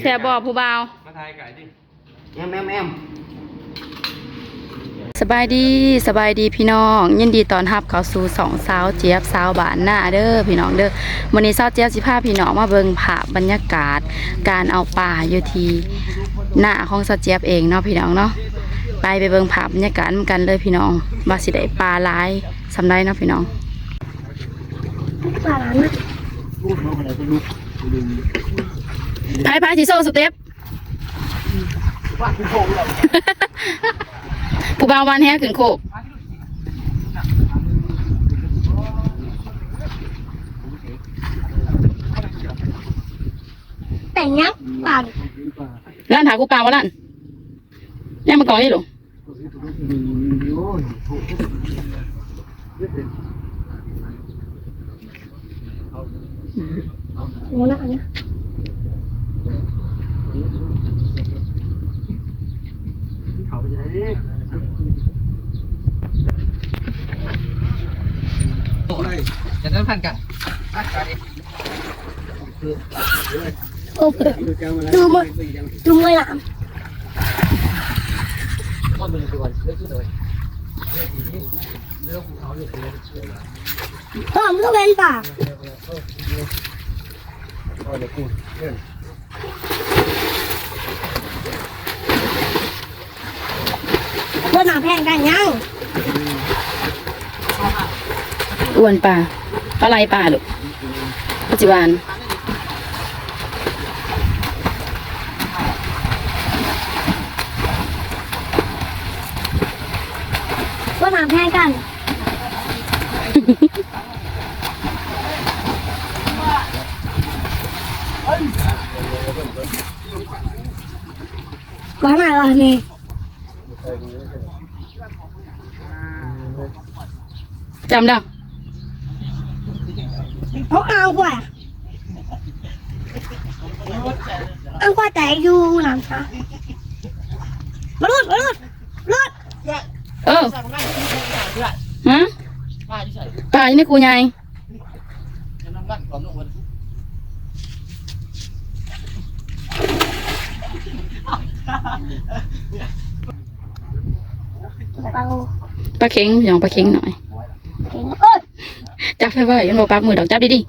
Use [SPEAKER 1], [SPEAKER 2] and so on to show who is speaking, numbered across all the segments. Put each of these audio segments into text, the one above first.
[SPEAKER 1] แซ่บบ่ผู้บ่าว
[SPEAKER 2] มาทายไก่ดิ
[SPEAKER 3] แอมแอมแอม
[SPEAKER 1] สบายดีสบายดีพี่น้อง ยินดีตอนรับเข้าสู่สองสาวเจี๊ยบสาวบานหน้าเด้อพี่น้องเด้อวันนี้สาวเจี๊ยบสิพาพี่น้องมาเบิ่งภาพบรรยากาศ การเอาป่าอยู่ที่หน้าของสาวเจี๊ยบเองเนาะพี่น้องเนาะไปไปเบิ่งภาพบรรยากาศนำกันเลยพี่น้องว่าสิได้ปลาหลายสำได้เนาะพี่น้อง
[SPEAKER 3] ลูกน้องอะ ไรก็ลูก
[SPEAKER 1] ไปไปสิโซ่สเต็ป
[SPEAKER 3] ว่าคือโคงเลย
[SPEAKER 1] ผู้บ่าววันแฮขึ้นโคก
[SPEAKER 4] แต่งยักษ์ป่าน
[SPEAKER 1] ร้านถากูปลาวะลั่นยังมาก่อนนี่หรอ
[SPEAKER 4] โอ้นะอันเนี้ย
[SPEAKER 3] เขาไปไหน
[SPEAKER 2] จะนั้นพันกัน
[SPEAKER 4] โอ้โหดูมือดูมือหลามก็มันก็เป็นป่าเมื่อหนาแพงกันยัง
[SPEAKER 1] อ้วนปลา ปลาไหลปลาลูกปัจจุบัน
[SPEAKER 4] เมื่อหนาแพงกันว่าไงวะนี่
[SPEAKER 1] จำได้
[SPEAKER 4] เขาเอากว่าเอากว่าแต่อยู่หลังค่ะมาลุดมาลุดลุด
[SPEAKER 1] เออฮะปลาอยู่ในกูใหญ่
[SPEAKER 4] เอา
[SPEAKER 1] ปลาเค็งอย่างปลาเค็งหน่อย
[SPEAKER 4] เห็นเอ้ย
[SPEAKER 1] จับไฟไว้ยันบอกปากมือดอกจับดี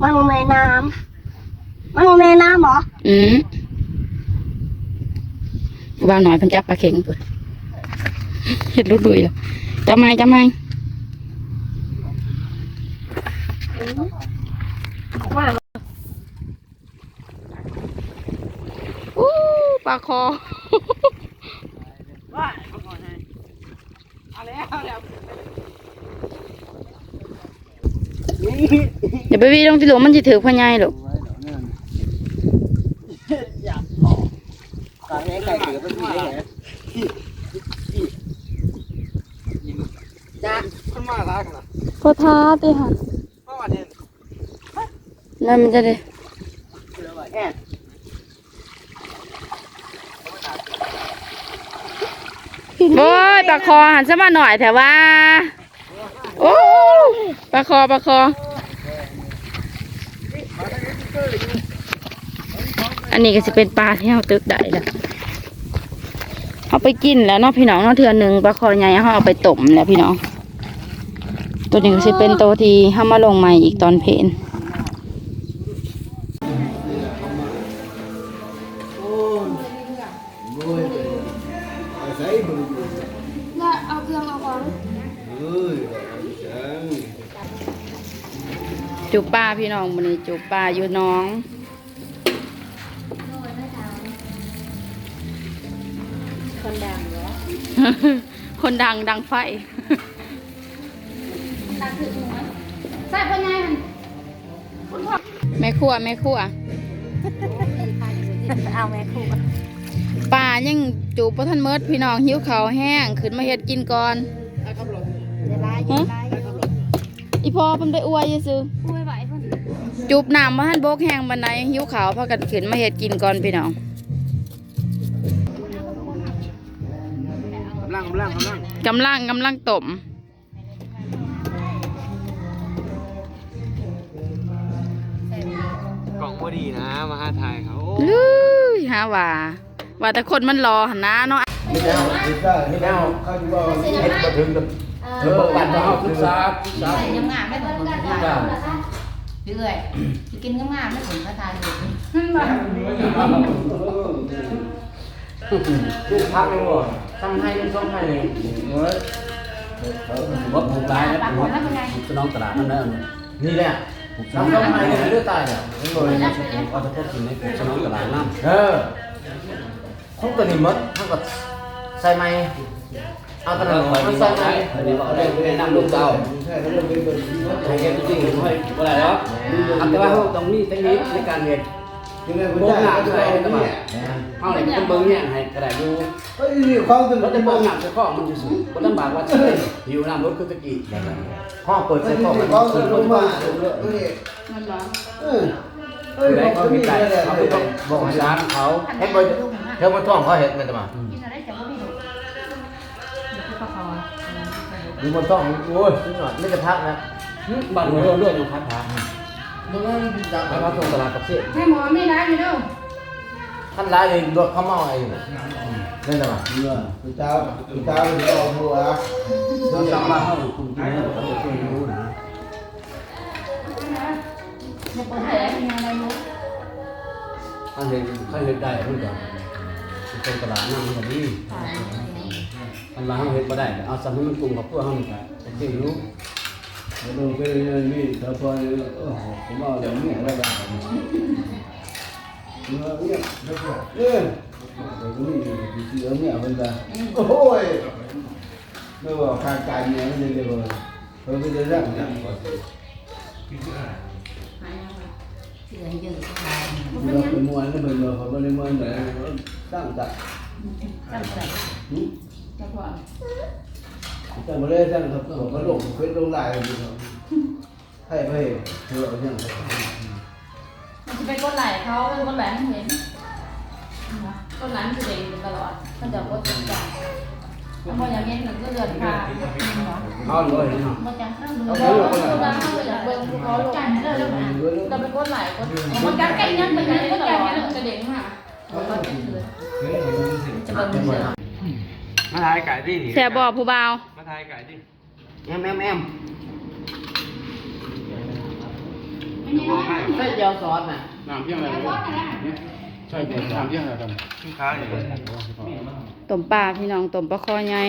[SPEAKER 4] มันโมเมน้ำมันโมเมน้ำเหรอ
[SPEAKER 1] ๆอืมกูบ่าวหน่อยเพิ่นจับปลาเค็งเพิ่นเห็ดรุดดุยแล้วจับไม้จับไม้
[SPEAKER 4] ว่า
[SPEAKER 1] อู้ปลาคอ เดี๋ยวไปวีลงที่หลวงมันจะถือพญายหรอก
[SPEAKER 3] ตาแง่ไก่เกิดเป็นผีได้ไง
[SPEAKER 2] จ้าขึ้นมาล้ากันนะ
[SPEAKER 1] พอท้าติค่ะ
[SPEAKER 2] เมื่อวานนี้
[SPEAKER 1] นั่นมันจะได้
[SPEAKER 3] แอบ
[SPEAKER 1] โอ้ยปลาคอหันซะมาหน่อยแต่ว่า โอ้ปลาคอปลาคอ อันนี้ก็จะเป็นปลาที่เราตึกได้แล้วเอาไปกินแล้วเนาะพี่น้องเนาะเทือหนึ่งปลาคอใหญ่เขาเอาไปต้มแล้วพี่น้อง ตัวนี้ก็จะเป็นตัวที่ห้ามาลงใหม่อีกตอนเพลน
[SPEAKER 3] ใส่มือ
[SPEAKER 4] เอาเครื่องเอาของ
[SPEAKER 3] เอ้ยจัง
[SPEAKER 1] จูปลาพี่น้องมันนี้จูปลาอยู่น้อง
[SPEAKER 4] คนดัง
[SPEAKER 1] ดังไฟ
[SPEAKER 4] ดังคือหัวใส่พ่อใหญ่มัน
[SPEAKER 1] แม่ครัวแม่ครัว
[SPEAKER 4] เอาแม่ครู
[SPEAKER 1] ปลายังจูบพท่านเมิดพี่น้องหิวเขาวแห้งขึ้นมาเฮ็ดกินก่อน
[SPEAKER 4] เดี๋ยวไล่เดี๋ยวไล่
[SPEAKER 1] อีพอเพิ่นไปอวยซื่อ
[SPEAKER 4] พูดไหวเพิ่น
[SPEAKER 1] ๆจูบน้ำมาท่านโบกแห้งบันไดหิวเขาวพากันขึ้นมาเฮ็ดกินก่อนพี่น้องำ
[SPEAKER 3] ลังกำลังกำลัง
[SPEAKER 1] กำลังกำลังต้ม
[SPEAKER 2] ก
[SPEAKER 5] ล่องพอดีนะ มาหาถ่ายเขา
[SPEAKER 1] ลุยฮาว่าว่าแต่คนมันรอหันนะเนาะ
[SPEAKER 5] ไม่ได้ไม่ได้ไม่ได้เขาจะว่าเห็ดมาถึงกับเออปันเขาศึกษาศึกษา
[SPEAKER 6] ใส่ยำงามไม่ถึงคนที่บ้านเรื่อยจะกินยำงามไม่ถึงพระทานอยู่
[SPEAKER 5] ลูกพักเลยบ่ ทำให้ต้องให้เลยเฮ้ยว่าผูกลายนะ
[SPEAKER 6] ปากผมแล้วเป็นไง
[SPEAKER 5] จะน้องตลาดนั่นนะนี่แหละทำต้องให้เลยเลือดตายเนี่ยนี่เลยนะเอาจะพูดถึงในผูกน้องตลาดน้ำเออทุกตัวนี้มัดทั้งกับใส่ไม้เอาตลาดมันใส่ไม้เอาเรื่องแนะนำลูกเต้าให้เห็นจริงๆให้อะไรแล้วแต่ว่าเขาต้องมีเทคนิคในการเห็น โบกหนักใส่ตลาเขาเลยเป็นเบิ้งเนี่ยให้กระดาษดู
[SPEAKER 2] เฮ้ยความตึง
[SPEAKER 5] รถจะเบิ้งหนักจะข้อมันจะสูงคนลำบากว่าจะหิวน้ำรถคือตะกี้ห้องเปิดใส่ข้อมันสูง
[SPEAKER 2] ง
[SPEAKER 5] ร
[SPEAKER 2] ล
[SPEAKER 5] ถ
[SPEAKER 2] ง
[SPEAKER 5] บ้า
[SPEAKER 2] มา
[SPEAKER 5] สูงเลย
[SPEAKER 6] มันร้อน
[SPEAKER 2] เออเฮ้ยเขา
[SPEAKER 5] เขา
[SPEAKER 2] มีใจเขาไม่
[SPEAKER 5] ต้อ
[SPEAKER 2] ง
[SPEAKER 5] บอกร้านเขาเฮ็ดบ่เธอมาท่องเขาเฮ็น
[SPEAKER 6] กินอะมา
[SPEAKER 5] ดูมันต้องโอ้ยสุดยอดไม่จะพักนะบัตรเรื่องเรื่องยังพักพัก
[SPEAKER 2] มึงให้ดีจัง
[SPEAKER 5] แล้วพักตรงตลาดกับเสีย
[SPEAKER 6] ให้หมอไม่ร้ายอยู่แล้ว
[SPEAKER 5] ท่านร้ายเลยรถเขาเมาไอ้นี่นั่นตมา
[SPEAKER 2] เมื่อคุณเจ้าคุณเจ้าเป็นออกหัว
[SPEAKER 5] เราสั่งมาเขาคุณกินแล้วเขาจะช่วยรู้นะ
[SPEAKER 6] จะเปิดแผลมีอะไรรู้
[SPEAKER 5] ท่านเห็นเขาเห็นได้เพิ่นก็ตรงตลาดนั่งแบบนี้ท่านร้านเขาเห็นบ่ได้ เอาสั่งให้มันปรุงกับพวกเขานี่ก็จะช่วยรู้
[SPEAKER 2] ลงไปนี่ถ้าพอเออผมเอาอย่างนี้อะไรบ้างเมื่อเนี่ยเออเดี๋ยวนี้เสือเนี่ยมันจะโอ้ยไม่ว่าการการ เนี่ยมันจะเรียกว่าเขาไม่ได้รักเนี่ย
[SPEAKER 6] หายยังไงเสือยืดตาย
[SPEAKER 2] เราเป็นมวยก็เป็นเราเขาไม่ได้มวยไหนตั้งแต่
[SPEAKER 6] จังเลยจะพอ
[SPEAKER 2] แต่ไม่ได้ตั้งเขาเขาก็ลงเฟซลงไลน์อยู่ให้ไปเธอเอาอย่าง
[SPEAKER 6] มันจะไปกดไหลเขาเป็นกดไหลไม่เห็นกดไหลมันจะเด้งตลอดมันจะกดติดกันแล้วพออย่างนี้มันก็เดือดขาด
[SPEAKER 5] เอาเลยเนาะ
[SPEAKER 6] มันจะข้างมือเราเราเราอยากเบิ่งเขาลงกันเด้อแล้วเราไปกดไหลกดมันกันใกล้ยันไปกันก็ตลอดมันจะเด้งมาจะเบิ่งเสือ
[SPEAKER 5] มาถ่ายไก่ดิ
[SPEAKER 1] แซ่บบ่ผู้บ่าว
[SPEAKER 5] มาถ่ายไก่ดิแอมแอมแอม
[SPEAKER 6] ใส่เดียวซอสน่ะ
[SPEAKER 5] น้ำเพียงอะไรใช่น้ำเพียงอะไรกันลูกค้าอยู่
[SPEAKER 1] ต้มปลาพี่น้องต้มปลาคอใหญ่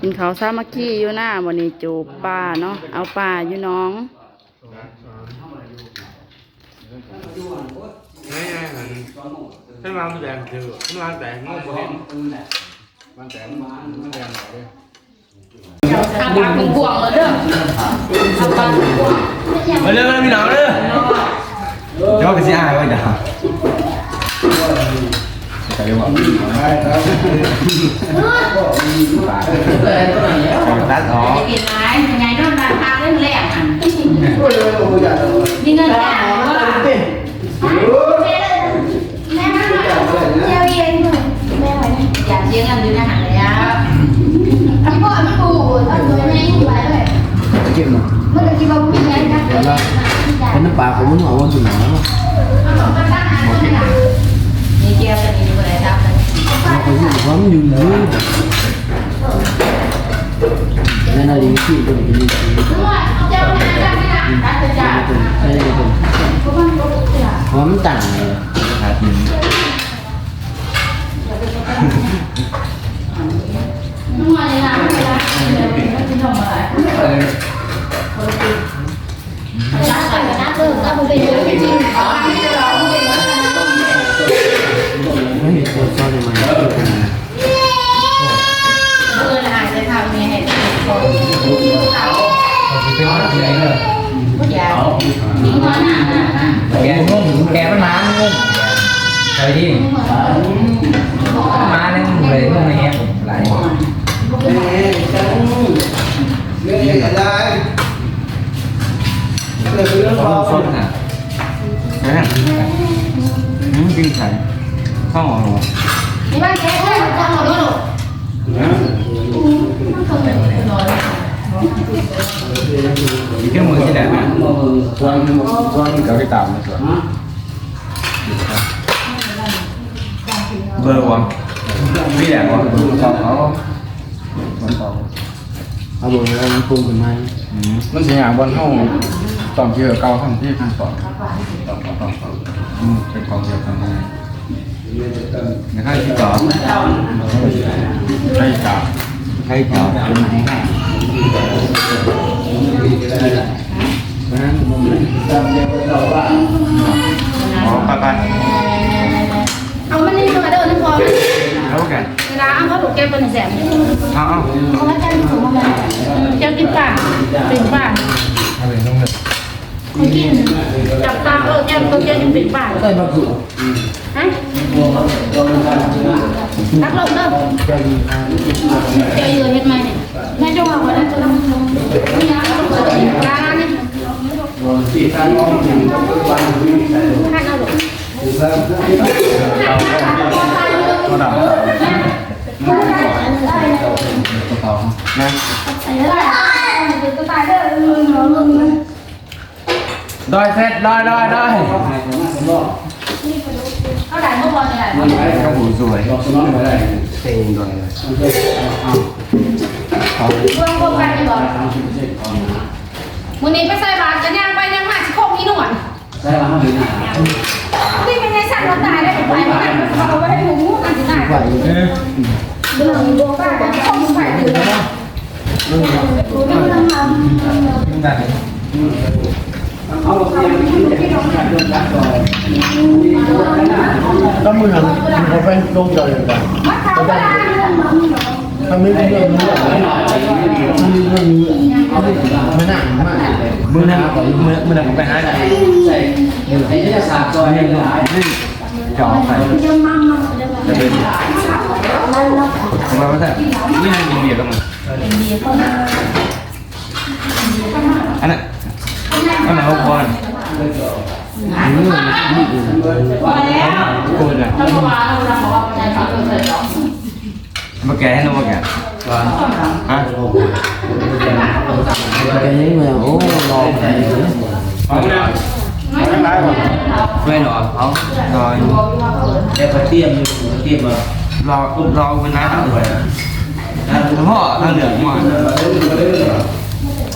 [SPEAKER 1] กินข้าวสามัคคีอยู่หน้าวันนี้จูบปลาเนาะเอาปลาอยู่น้อง
[SPEAKER 5] ไม่ใช่หันท่านวางแดงคือท่านวางแดงงงบ่เห็น วางแดงมันแดงเลย
[SPEAKER 6] เอาปากมึงบวงแล้วเด้อเอาปากมึงบวง
[SPEAKER 5] มาเร็วพี่น้องเด้อเดี๋ยวไปสิอายไว้เดี๋ยวใส่บ่ตัดออก
[SPEAKER 6] จะกินไรยังไงโดนราคาเรื่องแรกอะ
[SPEAKER 2] โอ้ยโอ้ยอย่าเลย
[SPEAKER 6] มีเงินจ้างว่า
[SPEAKER 7] แม่มาหน่อยเจียวเย็นหน่อยแม่ไหวไหม
[SPEAKER 6] อยากเลี้ยงกันดูอาหารแล้ว
[SPEAKER 7] พี่บอยมันปูถ้าตัวแม่อยู่ไว้เลย
[SPEAKER 5] กินเนาะ
[SPEAKER 7] เมื่อกี้บอกพี่แม่นะ
[SPEAKER 5] เป็นน้ำปลาของมันหัววันสุดหนาว
[SPEAKER 6] นี่เจียวจะมีอะไรครับ
[SPEAKER 5] เขาอยู่พร้อมอยู่นี่นั่นอะไรที่เป็นที่นี่
[SPEAKER 6] เจ้าแม่ได้ไหมล่ะได้จะจ่าย
[SPEAKER 5] ใช่เลยพร้อมต่างเลยขาดหนึ่ง
[SPEAKER 6] นุ่มอะไรนะไม่ได้ไม่ได้ทำอะไรรักกันนะเออก็มันเป็นเรื่องจริงอ๋อที่เราเป็นว่า
[SPEAKER 5] ไม่มีคนซ่อนในมัน
[SPEAKER 6] เอออาจจะทำเนี่ยให้คนเขา
[SPEAKER 5] เป็นอะไร เลย
[SPEAKER 6] อย่าทิ้งไว้หน้าหน้าหน้า
[SPEAKER 8] แกงงแกมันม เลยงงเลยงงไงเงี้ยหลาย
[SPEAKER 2] เอ๊ะจังเรื่องอะไรเลยเรื่อง
[SPEAKER 8] ต้
[SPEAKER 2] เรา
[SPEAKER 8] นส้นอะนะอืมกินไข่ข้าวหอม
[SPEAKER 6] นี่ว่าแกแค่ทำหมดแล้วหรอ
[SPEAKER 8] มีเครื่องมือที่ไหนบ้าง
[SPEAKER 2] ส่วนส่วน
[SPEAKER 8] เดี๋ยวไปตามมาส่วนเบอร์วะพี่แหละวะเขาเขามันต่อ
[SPEAKER 3] เอาบ่แล้วมันปรุงขึ้นมา
[SPEAKER 8] มันสิอย่างบนห้องต อนเกี่ยวเก่าทำที่ขั้นตอนอืมเป็นของเกี่ยวกันนี่ในขั้นที่ต่อให้จับให้จับเป็นไหนอ๋อไปไป
[SPEAKER 7] เอามันนี่มาเดินที่พอ
[SPEAKER 8] แล้วกัน
[SPEAKER 7] เวลาเอาเขาถูกแก้ตัวหนึ่งแสน
[SPEAKER 8] เอาเอา
[SPEAKER 7] เขาให้วกันสูงมาเจ้ากินป่าเป็นป่า
[SPEAKER 8] ไปนุ่งเลย
[SPEAKER 7] เขากินจับตาเออแก้มตัวแก้มเป็นป่า
[SPEAKER 3] ได้มาคือ
[SPEAKER 7] ฮะนักลงเด้อเจอเยอะเห็นไหมเนี่ยแม่จงเอาไว้แล้วตัวนั้นนี่นะร้านนี้ท่านเอาหรอ
[SPEAKER 8] ก็ดับนะได้เสร็จได้ได้ได้
[SPEAKER 7] เขาด่าเมื่อวานเนี่ย
[SPEAKER 8] ข้าวหมูสวย
[SPEAKER 3] เต็งด้วย
[SPEAKER 7] เรื่องพวกกันนี่บอกวันนี้ไปใส่บาตรจะย่างไปย่างมาสิโคกอีหนวด
[SPEAKER 3] ใช่แล้วมันหนา
[SPEAKER 7] นี่เป็นไงสั่งเราตายได้ไปไม่ได้เขาไม่ได้หมูกันสิหน้า
[SPEAKER 3] ไหว
[SPEAKER 8] เอ๊ะ
[SPEAKER 7] เรื่องโบก้าจะเข้าไปถือแล้ว
[SPEAKER 3] เอาลงยังก็มือหันเขาไปลงจอยกัน
[SPEAKER 7] มาทำอะไร
[SPEAKER 3] ทำไม่ได้เรื่องนี้มันมีเรื่องนี้ไม่น่ามาก
[SPEAKER 8] มือนั้นมือมือนั้นผมไปหาไหน
[SPEAKER 3] ไอ้ที่จะสาบจอยให้หลาย
[SPEAKER 8] นี่จ่อไปจะเป็นทำไมวะแต่นี่นั่งกินเบียร์กันมั้งอันนั้น อันนั้นเขาบอลกูเนี่ย
[SPEAKER 7] ถ้าเมื่อวานเราบอกว่าใจเขาเคยร้อง
[SPEAKER 8] มาแก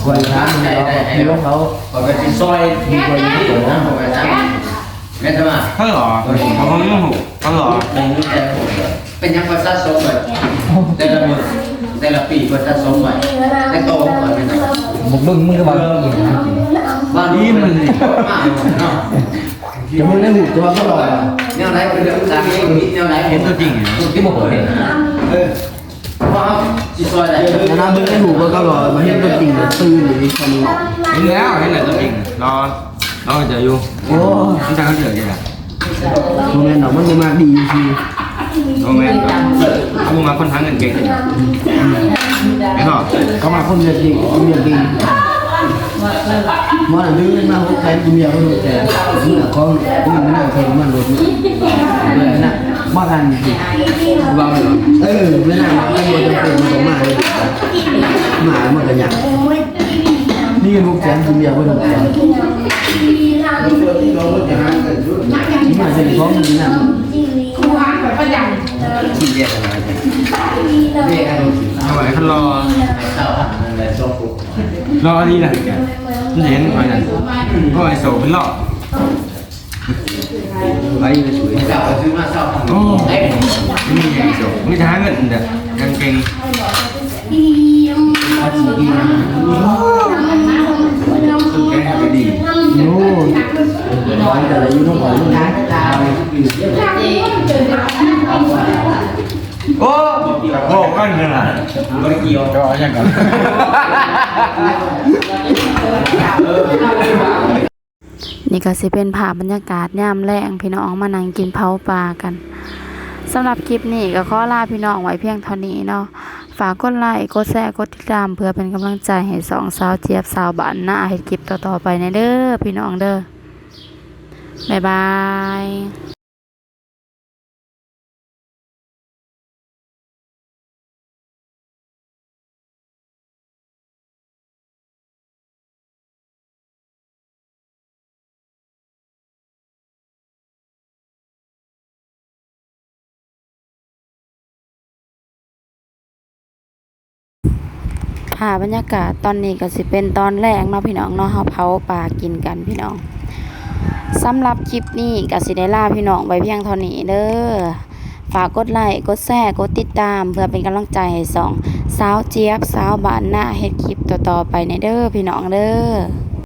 [SPEAKER 8] ให้น้องมาแกฮะ
[SPEAKER 3] แกยังไงโอ้รา
[SPEAKER 8] เนี่ยไม่ได้หรอ
[SPEAKER 3] ไม่หรอเขา
[SPEAKER 8] รอ
[SPEAKER 3] แกเขาเตรียมอยู่เตรียมมาร
[SPEAKER 8] อรอเป็นน้าทั้งเลยพ่อทั้งเหลืองมา
[SPEAKER 3] คนช้างมันเราให้รถเขาเขาไปที่ซอยมีคนนี้นะเขาไปช้างแม่ทำไม
[SPEAKER 8] ทั้งหรอเขาไม่หูทั้งหรอ
[SPEAKER 3] เป็นเป็นยังภาษาสมแบบแต่ละมือแต่ละปีภาษาสมแบบแต่โตกว่าเป็นไง
[SPEAKER 8] บุกบึ้งมึงก็บอก
[SPEAKER 3] บ้านนี้มันมาเนาะ
[SPEAKER 9] จะมึงได้หูตัวก็รอ
[SPEAKER 3] แนวไหนเป็นเรื่องต่างๆมีแนวไหน
[SPEAKER 8] เห็นตัวจริงเหรอ
[SPEAKER 3] ที่บอกเห็นเออเพรา จีซอยไหน
[SPEAKER 9] นะมึงได้หูก็รอมาเห็นตัวจริงตื่นหรือคนหลอก
[SPEAKER 8] เห็นแล้วเห็นแล้วตัวจริงรอรอจะอยู่
[SPEAKER 9] โอ้
[SPEAKER 8] มันจะเขาเหลือยังไง
[SPEAKER 9] โมเมนต์หนอมันจะมาดีที
[SPEAKER 8] โมเมนต์เอามึงมาคนทั้งเงินเก่งไม่หรอ
[SPEAKER 9] เขามาคนเดียวจริงคนเดียวจริง มันดื้อมาหัวใจคนเดียวก็ดูแต่เมื่อเขาเมื่มันนั่งใครมันรถนี่น่ะบ้ากันสิ
[SPEAKER 3] วางเลย
[SPEAKER 9] เออไม่น่ามาไม่ควรจะเป็นมันต้องมาเลยหมามันก็อยากนี่ลูกแสนคนเดียวก็ดูแต่ที่มาเส้นท้องนี่นะ
[SPEAKER 7] คู่หางแบบประหยัด
[SPEAKER 3] ที่เรียกอะไรเรียกอะไร
[SPEAKER 8] ทำไมเขารอ
[SPEAKER 3] เต่อะไรโซฟุ
[SPEAKER 8] รอนี่แหละแกมันเห็นอะไรนั่นก็ไอโซเป็นหลอก
[SPEAKER 3] ไปสวยเต่าซื้อมาเต่า
[SPEAKER 8] โอ้
[SPEAKER 3] เอ้ย
[SPEAKER 8] ไม่มีไอโซไม่จะหาเงินเด็กกางเกง
[SPEAKER 3] ภาษีดีนะ
[SPEAKER 8] แกให้ไปดี
[SPEAKER 9] โอ้ร้อยแต่ละยุ่งต้องขอยุ่งนะ
[SPEAKER 8] โอ้โหกันขนาด
[SPEAKER 3] บริเกียว
[SPEAKER 8] ก็ยังกัน
[SPEAKER 1] นี่ก็สิเป็นภาพบรรยากาศยามแรงพี่น้องมานั่งกินเผาปลากันสำหรับคลิปนี้ก็ขอลาพี่น้องไว้เพียงเท่านี้เนาะฝากกดไลค์กดแชร์กดติดตามเพื่อเป็นกำลังใจให้สองสาวเจี๊ยบสาวบ้านหน้าเฮ็ดคลิปต่อๆไปในเด้อพี่น้องเด้อบ๊ายบาย ค่ะบรรยากาศตอนนี้ก็สิเป็นตอนแรกเนาะพี่น้องเนาะเฮาเผาปลากินกันพี่น้องสำหรับคลิปนี้ก็สิได้ลาพี่น้องไว้เพียงเท่านี้เด้อฝากกดไลค์กดแชร์กดติดตาม เพื่อเป็นกำลังใจให้สองสาวเจี๊ยบสาวบานหน้าเฮ็ดคลิปต่อๆไปในเด้อพี่น้องเด้อ